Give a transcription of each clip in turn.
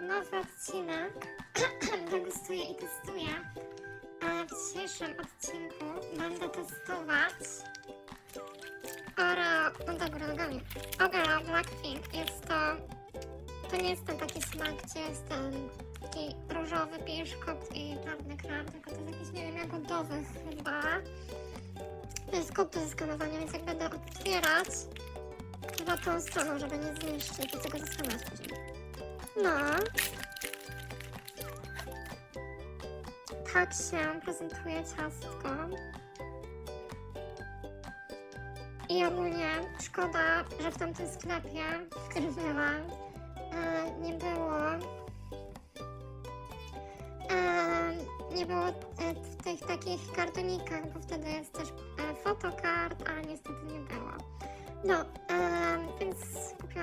nowy odcinek. Degustuję i testuję. A w dzisiejszym odcinku będę testować Oreo, no dobra, nogami. Oreo Blackpink. Jest to, to nie jest ten taki smak, gdzie jest ten taki różowy piszkot i czarny krem, tylko to jest jakiś, nie wiem, jagodowy chyba. To jest kod do zeskanowania, więc jak będę otwierać, chyba tą stroną, żeby nie zniszczyć i tego zeskanować. No. Tak się prezentuje ciastko. I ogólnie szkoda, że w tamtym sklepie, w którym byłam, e, nie było e, nie było e, w tych takich kartonikach, bo wtedy jest też e, fotokart, a niestety nie było. No, e, więc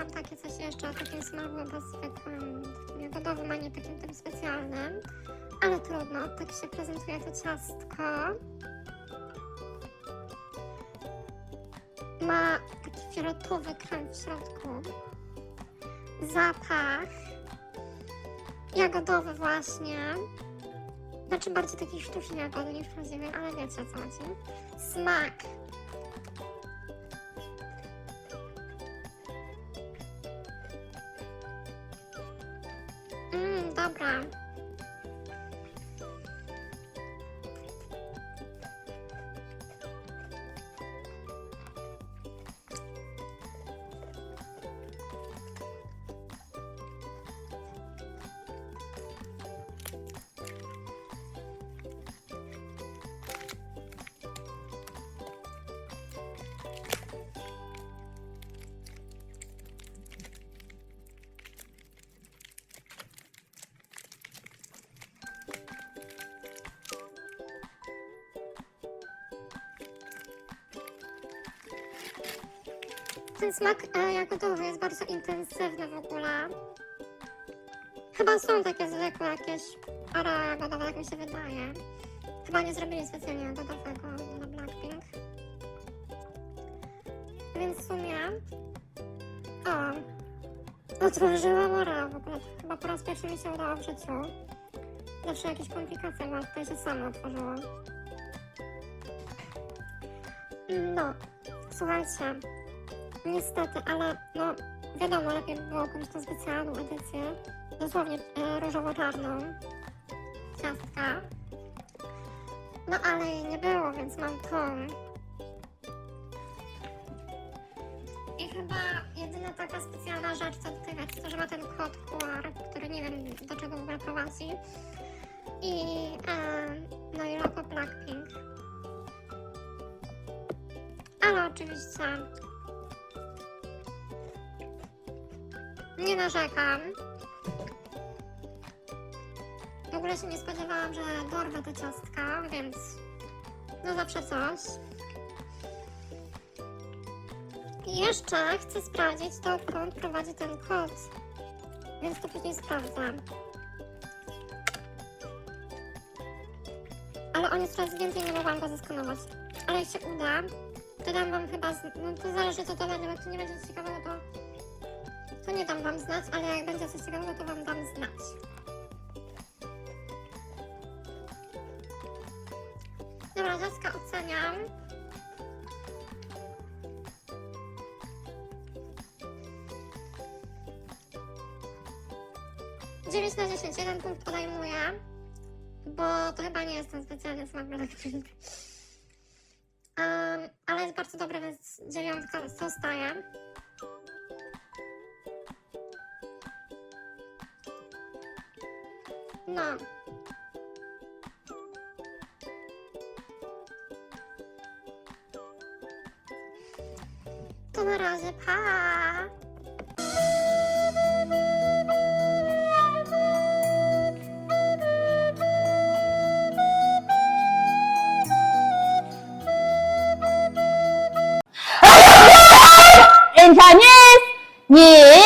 kupiłam takie coś jeszcze o takim smaku, bo zwykłym, takim jagodowym, a nie takim tym specjalnym. Ale trudno, tak się prezentuje to ciastko. Ma taki fioletowy krem w środku. Zapach jagodowy właśnie. Znaczy bardziej takich sztucznych jagody niż prawdziwej, ale wiecie o co chodzi. Smak. Come on. Ten smak e, jagodowy jest bardzo intensywny w ogóle. Chyba są takie zwykłe jakieś para jagodowe, jak mi się wydaje. Chyba nie zrobili specjalnie jagodowego na Blackpink. Więc w sumie... O! Otworzyłam Oreo w ogóle. Chyba po raz pierwszy mi się udało w życiu. Zawsze jakieś komplikacje, bo tutaj się samo otworzyło. No, słuchajcie, Niestety, ale no wiadomo, lepiej by było kupić tą specjalną edycję, dosłownie e, różowo-czarną ciastka. No ale jej nie było, więc mam tą. I chyba jedyna taka specjalna rzecz, co dotykać, to że ma ten kod QR, który nie wiem do czego w ogóle prowadzi. I e, no i logo Blackpink. Ale oczywiście Nie narzekam. W ogóle się nie spodziewałam, że dorwę te ciastka, więc no zawsze coś. I jeszcze chcę sprawdzić, dokąd prowadzi ten kod. Więc to później sprawdzam. Ale on jest coraz więcej, nie mogłam go zeskanować. Ale jak się uda, to dam wam chyba, z... no to zależy co to będzie, bo jak to nie będzie ciekawego, to to nie dam wam znać, ale jak będzie coś ciekawego, to wam dam znać. Dobra, Zaska oceniam. Dziewięć na 10, jeden punkt podejmuję, bo to chyba nie jest ten specjalny smak. Um, ale jest bardzo dobre, więc dziewiątka zostaje. 하나 뜨느라지 파 인터넷 예